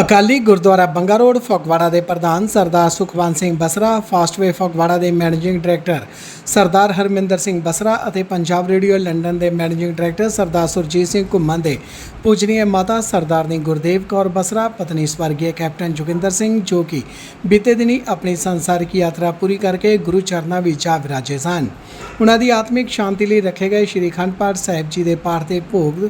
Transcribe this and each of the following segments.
Akali gurdwara Banga road, Phagwara ਦੇ ਪ੍ਰਧਾਨ Sardar Sukhwant Singh Basra, Fastway Phagwara ਦੇ ਮੈਨੇਜਿੰਗ ਡਾਇਰੈਕਟਰ ਸਰਦਾਰ ਹਰਮਿੰਦਰ ਸਿੰਘ ਬਸਰਾ ਅਤੇ ਪੰਜਾਬ ਰੇਡੀਓ ਲੰਡਨ ਦੇ ਮੈਨੇਜਿੰਗ ਡਾਇਰੈਕਟਰ ਸਰਦਾਰ ਸੁਰਜੀਤ ਸਿੰਘ ਘੁੰਮਣ ਦੇ ਪੂਜਨੀय ਮਾਤਾ ਸਰਦਾਰਨੀ ਗੁਰਦੇਵ ਕੌਰ ਬਸਰਾ, ਪਤਨੀ ਸਵਰਗੀ ਕੈਪਟਨ ਜੋਗਿੰਦਰ ਸਿੰਘ, ਜੋ ਕਿ ਬੀਤੇ ਦਿਨੀ ਆਪਣੀ ਸੰਸਾਰਿਕ ਯਾਤਰਾ ਪੂਰੀ ਕਰਕੇ ਗੁਰੂ ਚਰਨਾਂ ਵਿੱਚ ਆ ਵਿਰਾਜੇ ਸਨ। ਉਹਨਾਂ ਦੀ ਆਤਮਿਕ ਸ਼ਾਂਤੀ ਲਈ ਰੱਖੇ ਗਏ ਸ਼੍ਰੀ ਅਖੰਡ ਪਾਠ ਸਾਹਿਬ ਜੀ ਦੇ ਪਾਠ ਦੇ ਭੋਗ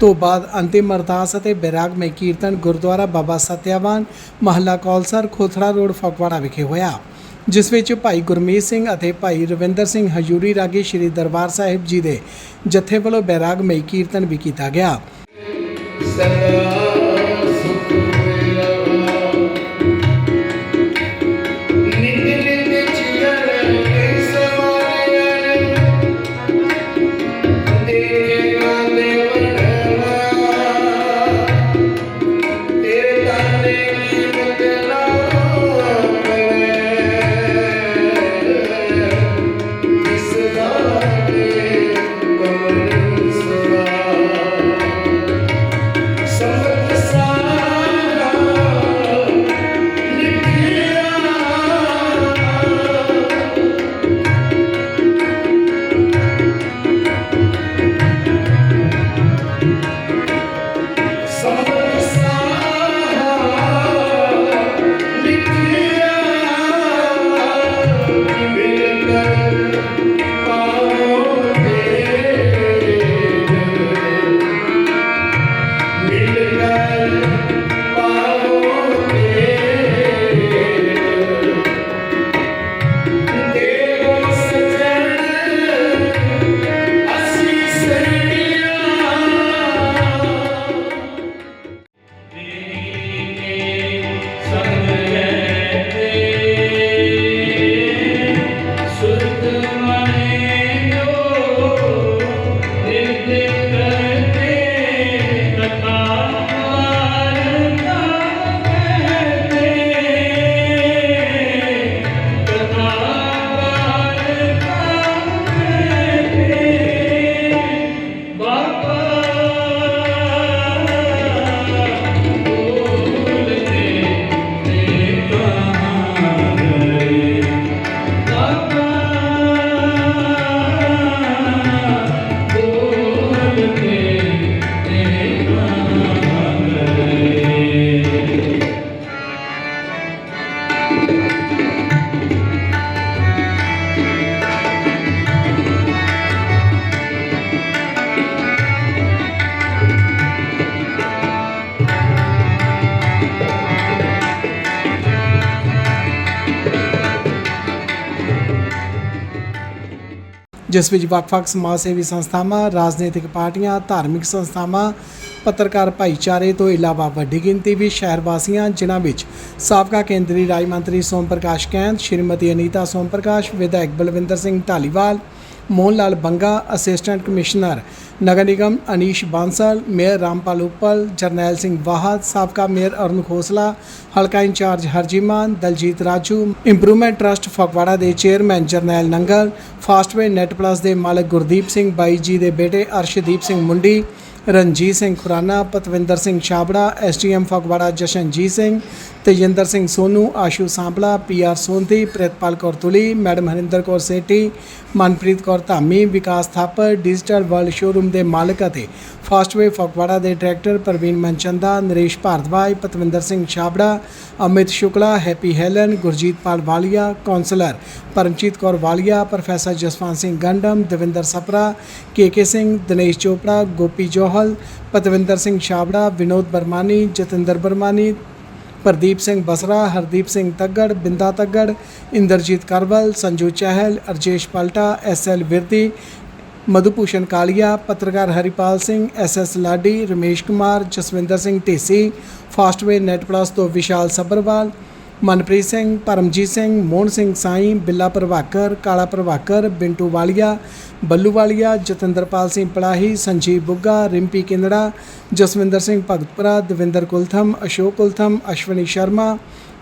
ਤੋਂ ਬਾਅਦ ਅੰਤਿਮ ਅਰਦਾਸ ਅਤੇ ਬੈਰਾਗਮਈ ਕੀਰਤਨ ਗੁਰਦੁਆਰਾ ਬਾਬਾ ਸਤਿਆਵਾਨ, ਮਹੱਲਾ ਕੌਲਸਰ, ਖੋਥੜਾ ਰੋਡ, ਫਗਵਾੜਾ ਵਿਖੇ ਹੋਇਆ। ਜਿਸ ਵਿੱਚ ਭਾਈ ਗੁਰਮੀਤ ਸਿੰਘ ਅਤੇ ਭਾਈ ਰਵਿੰਦਰ ਸਿੰਘ ਹਜੂਰੀ ਰਾਗੀ ਸ੍ਰੀ ਦਰਬਾਰ ਸਾਹਿਬ ਜੀ ਦੇ ਜਥੇ ਵੱਲੋਂ ਬੈਰਾਗਮਈ ਕੀਰਤਨ ਵੀ ਕੀਤਾ ਗਿਆ। ਜਿਸ ਵਿੱਚ ਵੱਖ-ਵੱਖ ਸਮਾਜ ਸੇਵੀ ਸੰਸਥਾਵਾਂ, ਰਾਜਨੀਤਿਕ ਪਾਰਟੀਆਂ, ਧਾਰਮਿਕ ਸੰਸਥਾਵਾਂ, ਪੱਤਰਕਾਰ ਭਾਈਚਾਰੇ ਤੋਂ ਇਲਾਵਾ ਵੱਡੀ ਗਿਣਤੀ ਵਿੱਚ ਸ਼ਹਿਰ ਵਾਸੀਆਂ ਜਿਨ੍ਹਾਂ ਵਿੱਚ ਸਾਬਕਾ ਕੇਂਦਰੀ ਰਾਜ ਮੰਤਰੀ ਸੋਮ ਪ੍ਰਕਾਸ਼ ਕੈਂਥ, ਸ਼੍ਰੀਮਤੀ ਅਨੀਤਾ ਸੋਮ ਪ੍ਰਕਾਸ਼, ਵਿਧਾਇਕ ਬਲਵਿੰਦਰ ਸਿੰਘ ਢਾਲੀਵਾਲ ਮੋਹਨ ਲਾਲ ਬੰਗਾ, ਅਸਿਸਟੈਂਟ ਕਮਿਸ਼ਨਰ ਨਗਰ ਨਿਗਮ ਅਨੀਸ਼ ਬਾਂਸਲ, ਮੇਅਰ ਰਾਮਪਾਲ ਉਪਲ, ਜਰਨੈਲ ਸਿੰਘ ਵਾਹਦ, ਸਾਬਕਾ ਮੇਅਰ ਅਰੁਣ ਖੋਸਲਾ, ਹਲਕਾ in charge Harjiman, Daljit Raju, improvement trust Phagwara ਦੇ chairman Jarnail Nangal, Fastway net plus ਦੇ ਮਾਲਕ ਗੁਰਦੀਪ ਸਿੰਘ, ਬਾਈ ਜੀ ਦੇ ਬੇਟੇ Arshdeep Singh Mundi, Ranjit Singh Khurana, Patwinder Singh Chhabra STM Phagwara Jashanjit Singh Tejinder Singh Sonu, Ashu Sampla PR Sondhi Pritpal Kaur Tuli, madam Harinder Kaur Sethi, Manpreet Kaur Dhami, Vikas Thapar, digital world showroom ਦੇ ਮਾਲਕ ਅਤੇ ਫਾਸਟਵੇ ਫਗਵਾੜਾ ਦੇ director Parveen Manchanda, Naresh Bhardwaj, Patwinder Singh Chhabra, Amit Shukla, Happy Helen, Gurjit Pal Walia councillor Paramjit Kaur Walia, professor Jaswant Singh Gandam, Davinder Sapra KK Singh, Dinesh Chopra, Gopi Johal, Patwinder Singh Chhabra, Vinod Barmani Jatinder Barmani Pradeep Singh Basra Hardeep Singh Taggar Binda Taggar Inderjit Karwal Sanju Chahal Arjesh Palta SL Virdi Madhubhushan Kalia ਪੱਤਰਕਾਰ Haripal Singh SS Ladi Ramesh Kumar Jaswinder Singh Dhesi Fastway net plus ਤੋਂ ਵਿਸ਼ਾਲ ਸੱਭਰਵਾਲ ਮਨਪ੍ਰੀਤ ਸਿੰਘ, ਪਰਮਜੀਤ ਸਿੰਘ, ਮੋਹਨ ਸਿੰਘ ਸਾਈ, ਬਿੱਲਾ ਪ੍ਰਭਾਕਰ, ਕਾਲਾ ਪ੍ਰਭਾਕਰ, ਬਿੰਟੂ ਵਾਲੀਆ, ਬੱਲੂ ਵਾਲੀਆ, ਜਤਿੰਦਰਪਾਲ ਸਿੰਘ ਪੜਾਹੀ, ਸੰਜੀਵ ਬੁੱਗਾ, ਰਿੰਪੀ ਕਿੰਦੜਾ ਜਸਵਿੰਦਰ ਸਿੰਘ ਭਗਤਪੁਰਾ, ਦਵਿੰਦਰ ਕੁਲਥਮ, ਅਸ਼ੋਕ ਕੁਲਥਮ, ਅਸ਼ਵਨੀ ਸ਼ਰਮਾ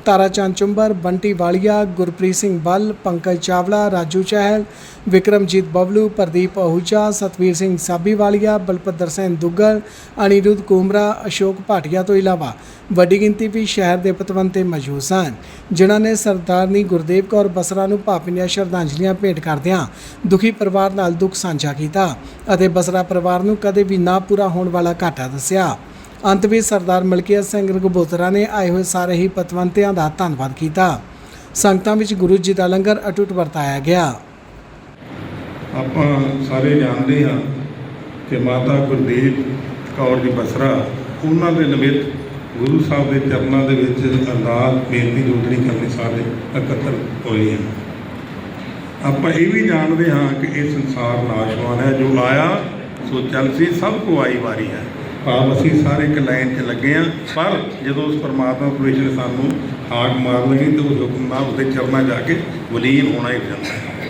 ਤਾਰਾ ਚੰਦ ਚੁੰਬਰ ਬੰਟੀ ਵਾਲੀਆ, ਗੁਰਪ੍ਰੀਤ ਸਿੰਘ ਬੱਲ, ਪੰਕਜ ਚਾਵਲਾ, ਰਾਜੂ ਚਹਿਲ, ਵਿਕਰਮਜੀਤ ਬਬਲੂ, ਪ੍ਰਦੀਪ ਅਹੂਜਾ, ਸਤਵੀਰ ਸਿੰਘ ਸਾਬੀਵਾਲੀਆ ਬਲਪੱਦਰ ਸਿੰਘ ਦੁੱਗਲ, ਅਨਿਰੁੱਧ ਕੁਮਰਾ, ਅਸ਼ੋਕ ਭਾਟੀਆ ਤੋਂ ਇਲਾਵਾ ਵੱਡੀ ਗਿਣਤੀ ਵਿੱਚ ਸ਼ਹਿਰ ਦੇ ਪਤਵੰਤੇ ਮੌਜੂਦ ਸਨ, ਜਿਨ੍ਹਾਂ ਨੇ ਸਰਦਾਰਨੀ ਗੁਰਦੇਵ ਕੌਰ ਬਸਰਾ ਨੂੰ ਭਾਵਨੀਆਂ ਸ਼ਰਧਾਂਜਲੀਆਂ ਭੇਟ ਕਰਦਿਆਂ ਦੁਖੀ ਪਰਿਵਾਰ ਨਾਲ ਦੁੱਖ ਸਾਂਝਾ ਕੀਤਾ ਅਤੇ ਬਸਰਾ ਪਰਿਵਾਰ ਨੂੰ ਕਦੇ ਵੀ ਨਾ ਪੂਰਾ ਹੋਣ ਵਾਲਾ ਘਾਟਾ ਦੱਸਿਆ। ਅੰਤ ਵਿੱਚ ਸਰਦਾਰ ਮਲਕੀਆ ਸਿੰਘ ਰਘਬੋਤਰਾ ਨੇ ਆਏ ਹੋਏ ਸਾਰੇ ਹੀ ਪਤਵੰਤਿਆਂ ਦਾ ਧੰਨਵਾਦ ਕੀਤਾ। ਸੰਗਤਾਂ ਵਿੱਚ ਗੁਰੂ ਜੀ ਦਾ ਲੰਗਰ ਅਟੁੱਟ ਵਰਤਾਇਆ ਗਿਆ। ਆਪਾਂ ਸਾਰੇ ਜਾਣਦੇ ਹਾਂ ਕਿ ਮਾਤਾ ਗੁਰਦੀਪ ਕੌਰ ਜੀ ਬਸਰਾ, ਉਹਨਾਂ ਦੇ ਨਿਮਿਤ ਗੁਰੂ ਸਾਹਿਬ ਦੇ ਚਰਨਾਂ ਦੇ ਵਿੱਚ ਅਰਦਾਸ, ਬੇਨਤੀ ਜੋਦੜੀ ਕਰਨੀ ਸਾਰੇ ਇਕੱਤਰ ਹੋਏ ਹਾਂ ਆਪਾਂ ਇਹ ਵੀ ਜਾਣਦੇ ਹਾਂ ਕਿ ਇਹ ਸੰਸਾਰ ਨਾਸ਼ਵਾਨ ਹੈ, ਜੋ ਆਇਆ, ਸੋ ਚੱਲ ਸੀ, ਸਭ ਕੋ ਆਈ ਵਾਰੀ ਹੈ। ਭਾਵ ਅਸੀਂ ਸਾਰੇ ਇੱਕ ਲਾਈਨ 'ਚ ਲੱਗੇ ਹਾਂ, ਪਰ ਜਦੋਂ ਉਸ ਪਰਮਾਤਮਾ ਪਰਮੇਸ਼ਰ ਸਾਨੂੰ ਹਾਕ ਮਾਰ ਲਈ ਤੇ ਉਸ ਹੁਕਮ ਨਾਲ ਉਸਦੇ ਚਰਨਾਂ ਜਾ ਕੇ ਵਲੀਨ ਹੋਣਾ ਹੀ ਜਾਂਦਾ ਹੈ।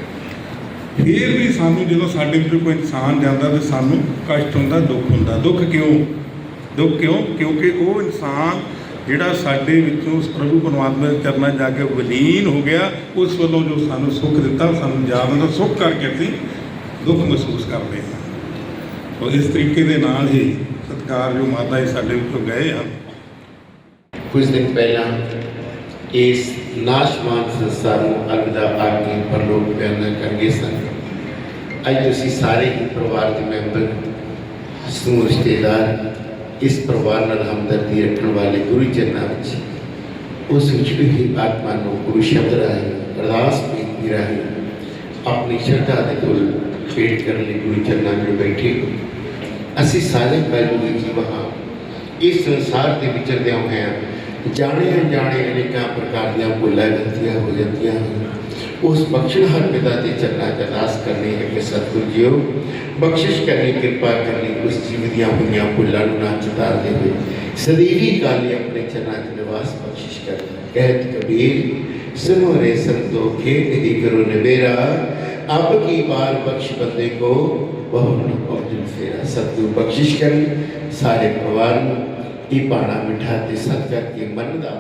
ਫਿਰ ਵੀ ਸਾਨੂੰ ਜਦੋਂ ਸਾਡੇ ਵਿੱਚੋਂ ਕੋਈ ਇਨਸਾਨ ਜਾਂਦਾ ਤੇ ਸਾਨੂੰ ਕਸ਼ਟ ਹੁੰਦਾ, ਦੁੱਖ ਹੁੰਦਾ। ਦੁੱਖ ਕਿਉਂ? ਦੁੱਖ ਕਿਉਂ? ਕਿਉਂਕਿ ਉਹ ਇਨਸਾਨ ਜਿਹੜਾ ਸਾਡੇ ਵਿੱਚੋਂ ਉਸ ਪ੍ਰਭੂ ਪਰਮਾਤਮਾ ਦੇ ਚਰਨਾਂ 'ਚ ਜਾ ਕੇ ਵਲੀਨ ਹੋ ਗਿਆ, ਉਸ ਵੱਲੋਂ ਜੋ ਸਾਨੂੰ ਸੁੱਖ ਦਿੱਤਾ, ਸਾਨੂੰ ਯਾਦ ਆਉਂਦਾ ਸੁੱਖ ਕਰਕੇ ਅਸੀਂ ਦੁੱਖ ਮਹਿਸੂਸ ਕਰਦੇ ਹਾਂ। ਸੋ ਇਸ ਤਰੀਕੇ ਦੇ ਨਾਲ ਹੀ ਸਤਿਕਾਰ ਜੋ ਮਾਤਾ ਜੀ ਸਾਡੇ ਵਿੱਚੋਂ ਗਏ ਹਨ ਕੁਝ ਦਿਨ ਪਹਿਲਾਂ ਇਸ ਨਾਸ਼ਵਾਨ ਸੰਸਾਰ ਨੂੰ ਅਲਵਿਦਾ ਆਖ ਪਰਲੋਕ ਬਿਆਨ ਕਰ ਸਨ ਅੱਜ ਤੁਸੀਂ ਸਾਰੇ ਹੀ ਪਰਿਵਾਰ ਦੇ ਮੈਂਬਰ ਸਮੂਹ ਰਿਸ਼ਤੇਦਾਰ, ਇਸ ਪਰਿਵਾਰ ਨਾਲ ਹਮਦਰਦੀ ਰੱਖਣ ਵਾਲੇ ਗੁਰੂ ਚਰਨਾਂ ਵਿੱਚ ਉਸ ਵਿੱਚ ਹੀ ਆਤਮਾ ਨੂੰ ਗੁਰੂ ਸ਼ਬਦ ਰਾਹੀਂ, ਅਰਦਾਸ ਬੇਨਤੀ ਰਾਹੀਂ ਆਪਣੀ ਸ਼ਰਧਾ ਦੇ ਕੋਲ ਭੇਟ ਕਰਨ ਲਈ ਗੁਰੂ ਚਰਨਾਂ ਵਿੱਚ ਬੈਠੇ ਹੋ। ਅਸੀਂ ਸਾਰੇ ਪਹਿਲੂ ਦੇ ਜੀਵ ਹਾਂ। ਇਸ ਸੰਸਾਰ ਦੇ ਵਿਚਰਦਿਆਂ ਹੋਇਆਂ ਜਾਣੇ ਅਣਜਾਣੇ ਅਨੇਕਾਂ ਪ੍ਰਕਾਰ ਦੀਆਂ ਭੁੱਲਾਂ ਗਲਤੀਆਂ ਹੋ ਜਾਂਦੀਆਂ ਹਨ। ਉਸ ਬਖਸ਼ਣਹਾਰ ਪਿਤਾ ਦੇ ਚਰਨਾਂ 'ਚ ਅਰਦਾਸ ਕਰਨੀ ਹੈ ਕਿ ਸਤਿਗੁਰ ਜੀਓ। ਬਖਸ਼ਿਸ਼ ਕਰਨੀ, ਕਿਰਪਾ ਕਰਨੀ, ਉਸ ਜੀਵ ਦੀਆਂ ਹੋਈਆਂ ਭੁੱਲਾਂ ਨੂੰ ਨਾ ਚਿਤਾਰਦੇ ਹੋਏ ਸਦੀਵੀ ਕਾਲ ਲਈ ਆਪਣੇ ਚਰਨਾਂ 'ਚ ਨਿਵਾਸ ਬਖਸ਼ਿਸ਼ ਕਰਨੀ। ਕਹਿਤ ਕਬੀਰ ਸੁਨੋ ਰੇ ਸੰਤੋ, ਖੇਤ ਹੀ ਕਰੋ ਨਿਬੇਰਾ ਅਬ ਕੀ ਬਾਰ ਬਖਸ਼ ਬੰਦੇ ਕੋ, ਬਹੁ ਨ ਪਹੁੰਚਨ ਫੇਰਾ ਸਤਿਗੁਰ ਬਖਸ਼ਿਸ਼ ਕਰਨ ਸਾਰੇ ਪਰਿਵਾਰ ਨੂੰ ਇਹ ਬਾਣਾ ਮਿਠਾ ਤੇ ਸਤ ਕਰਕੇ ਮਨ ਦਾ